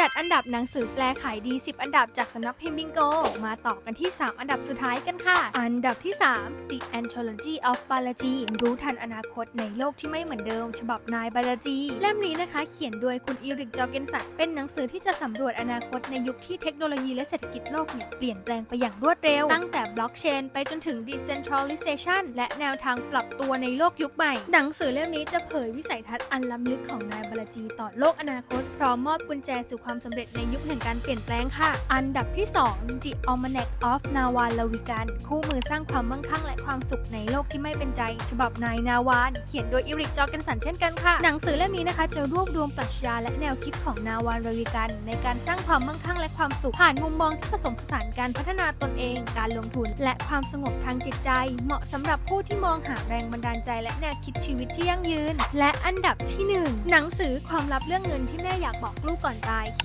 จัดอันดับหนังสือแปลขายดี 10 อันดับจากสำนักพิมพ์บิงโก มาต่อกันที่ 3 อันดับสุดท้ายกันค่ะ อันดับที่ 3 The Anthology of Balaji รู้ทันอนาคตในโลกที่ไม่เหมือนเดิม ฉบับนายบาลาจี เล่มนี้นะคะ เขียนโดยคุณอีริกจอร์เกนสันเป็นหนังสือที่จะสำรวจอนาคตในยุคที่เทคโนโลยีและเศรษฐกิจโลกเนี่ยเปลี่ยนแปลงไปอย่างรวดเร็ว ตั้งแต่บล็อกเชนไปจนถึง Decentralization และแนวทางปรับตัวในโลกยุคใหม่ หนังสือเล่มนี้จะเผยวิสัยทัศน์อันล้ำลึกของนายบาลาจี ต่อโลกอนาคตพร้อมมอบกุญแจสู่ความความสำเร็จในยุคแห่งการเปลี่ยนแปลงค่ะ อันดับที่ 2 The Almanac of Nawal a w i g a n คู่มือสร้างความมั่งคั่งและความสุขในโลกที่ไม่เป็นใจ ฉบับนายนาวาน เขียนโดยอิริกจอร์เกนสันเช่นกันค่ะ หนังสือเล่มนี้นะคะจะรวบรวมปรัชญาและแนวคิดของนาวานลาวิกัน ในการสร้างความมั่งคั่งและความสุขผ่านมุมมองที่ผสมผสานการพัฒนาตนเอง การลงทุน และความสงบทางจิตใจ เหมาะสำหรับผู้ที่มองหาแรงบันดาลใจและแนวคิดชีวิตที่ยั่งยืน และอันดับที่หนึ่งหนังสือความลับเรื่องเงินที่แม่อยากบอกลูกก่อนตายเ